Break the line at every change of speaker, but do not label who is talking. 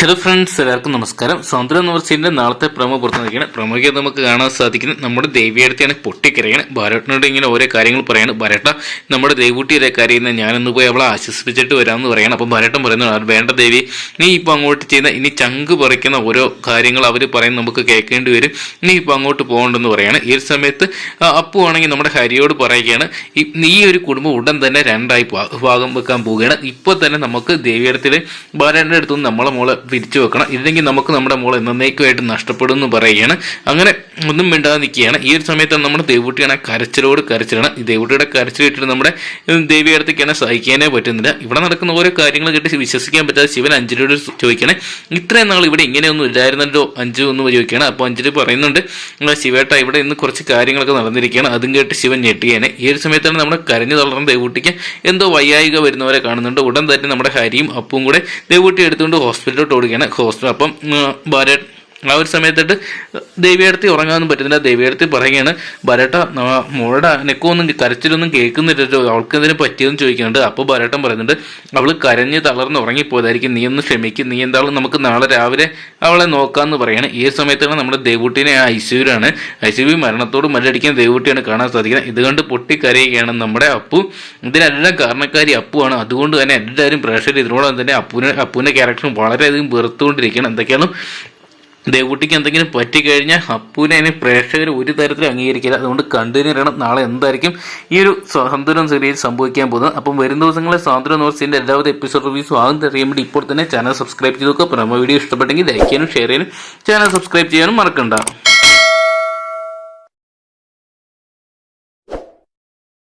Hello friends എല്ലാവർക്കും നമസ്കാരം. സൗന്ദര്യ യൂണിവേഴ്സിറ്റിന്റെ നാളത്തെ പ്രമോ പുറത്തുനിൽക്കുകയാണ് പ്രമോയ്ക്ക് നമുക്ക് കാണാൻ സാധിക്കുന്നത് നമ്മുടെ ദേവിയടുത്താണ് പൊട്ടിക്കരയാണ്. ഭാരട്ടനോട് ഇങ്ങനെ ഓരോ കാര്യങ്ങൾ പറയാണ്. ഭരട്ട നമ്മുടെ ദേവൂട്ടിയുടെ കാര്യം ഞാനൊന്ന് പോയി അവളെ ആശ്വസിപ്പിച്ചിട്ട് വരാമെന്ന് പറയണം. അപ്പം ഭരട്ടൻ പറയുന്നു "അത് വേണ്ട ദേവി നീ ഇപ്പോൾ അങ്ങോട്ട് ചെയ്യുന്ന ഇനി ചങ്ക് പറിക്കുന്ന ഓരോ കാര്യങ്ങൾ അവർ പറയും നമുക്ക് കേൾക്കേണ്ടി വരും. നീ ഇപ്പോൾ അങ്ങോട്ട് പോകണ്ടെന്ന് പറയാണ്. ഈ ഒരു സമയത്ത് അപ്പു ആണെങ്കിൽ നമ്മുടെ ഹരിയോട് പറയുകയാണ് ഈ ഒരു കുടുംബം ഉടൻ തന്നെ രണ്ടായി ഭാഗം വെക്കാൻ പോവുകയാണ്. ഇപ്പോൾ തന്നെ നമുക്ക് ദേവിയടത്തിലെ ഭാരന്റെ അടുത്തുനിന്ന് നമ്മളെ മോളെ പിരിച്ചു വെക്കണം. ഇല്ലെങ്കിൽ നമുക്ക് നമ്മുടെ മോൾ എന്നേക്കുമായിട്ട് നഷ്ടപ്പെടും എന്ന് പറയുകയാണ്. അങ്ങനെ ഒന്നും മിണ്ടാതെ നിൽക്കുകയാണ്. ഈ ഒരു സമയത്താണ് നമ്മുടെ ദേവൂട്ടിയാണ് കരച്ചിലോട് കരച്ചിലാണ്. ഈ ദേവൂട്ടിയുടെ കരച്ചിലിട്ട് നമ്മുടെ ദേവിയുടെ ദേവിയടത്തേക്കാണ് സഹിക്കാനേ പറ്റുന്നില്ല. ഇവിടെ നടക്കുന്ന ഓരോ കാര്യങ്ങൾ കേട്ട് വിശ്വസിക്കാൻ പറ്റാതെ ശിവൻ അഞ്ജലിയോട് ചോദിക്കണേ ഇത്രയും നാൾ ഇവിടെ ഇങ്ങനെയൊന്നും ഇല്ലായിരുന്നല്ലോ അഞ്ചു എന്ന് ചോദിക്കുകയാണ്. അപ്പോൾ അഞ്ജലി പറയുന്നുണ്ട് "ആ, ശിവേട്ട ഇവിടെ ഇന്ന് കുറച്ച് കാര്യങ്ങളൊക്കെ നടന്നിരിക്കുകയാണ്. അതും കേട്ട് ശിവൻ ഞെട്ടിയേനെ ഈ ഒരു സമയത്താണ് നമ്മുടെ കരഞ്ഞു തളർന്ന ദേവൂട്ടിക്ക് എന്തോ വയ്യായിക വരുന്നവരെ കാണുന്നുണ്ട്. ഉടൻ തന്നെ നമ്മുടെ ഹരിയും അപ്പും കൂടെ ദേവൂട്ടി എടുത്തുകൊണ്ട് ഹോസ്പിറ്റലിലോട്ട് ഓടുകയാണ് ഹോസ്റ്റൽ. അപ്പം ഭാരത് ആ ഒരു സമയത്തിട്ട് ദേവിയടത്തി ഉറങ്ങാനൊന്നും പറ്റുന്നില്ല. ദേവിയടത്തി പറയുകയാണ് ഭരട്ട മോളുടെ നെക്കൊന്നും കരച്ചിലൊന്നും കേൾക്കുന്നില്ലല്ലോ അവൾക്ക് എന്തിനു പറ്റിയെന്ന് ചോദിക്കുന്നുണ്ട്. അപ്പോൾ ഭരട്ടൻ പറയുന്നുണ്ട് അവൾ കരഞ്ഞ് തളർന്ന് ഉറങ്ങിപ്പോയതായിരിക്കും. നീ ഒന്ന് ക്ഷമിക്കും. നീ എന്താളും നമുക്ക് നാളെ രാവിലെ അവളെ നോക്കാമെന്ന് പറയാണ്. ഈ സമയത്താണ് നമ്മുടെ ദേവൂട്ടിനെ ആ ഐശ്വര്യാണ് ഐശ്വര്യ മരണത്തോട് മല്ലടിക്കാൻ ദേവൂട്ടിയാണ് കാണാൻ സാധിക്കുന്നത്. ഇതുകൊണ്ട് പൊട്ടി പൊട്ടിക്കരയുകയാണ് നമ്മുടെ അപ്പു. ഇതിനെല്ലാം കാരണക്കാരി അപ്പുവാണ്. അതുകൊണ്ട് തന്നെ എല്ലാവരും പ്രേക്ഷകർ ഇതിനോടൊപ്പം തന്നെ അപ്പുവിനെ അപ്പുവിന്റെ ക്യാരക്ടറും വളരെയധികം വെറുത്തുകൊണ്ടിരിക്കുകയാണ്. എന്തൊക്കെയാണ് ദേവൂട്ടിക്ക് എന്തെങ്കിലും പറ്റിക്കഴിഞ്ഞാൽ അപ്പൂനെ അതിന് പ്രേക്ഷകർ ഒരു തരത്തിൽ അംഗീകരിക്കില്ല. അതുകൊണ്ട് കണ്ടിന്യൂ ചെയ്യണം. നാളെ എന്തായിരിക്കും ഈ ഒരു സ്വാതന്ത്ര്യം സീരിയൽ സംഭവിക്കാൻ പോകുന്നത്. അപ്പം വരും ദിവസങ്ങളെ സ്വാതന്ത്ര്യം നോർസിന്റെ എല്ലാവിധ എപ്പിസോഡ് റിവ്യൂസും ആകും അറിയാൻ വേണ്ടി ഇപ്പോൾ തന്നെ ചാനൽ സബ്സ്ക്രൈബ് ചെയ്ത് നോക്കുക. പ്രമോ വീഡിയോ ഇഷ്ടപ്പെട്ടെങ്കിൽ ലൈക്ക് ചെയ്യാനും ഷെയർ ചെയ്യാനും ചാനൽ സബ്സ്ക്രൈബ് ചെയ്യാനും മറക്കണ്ട.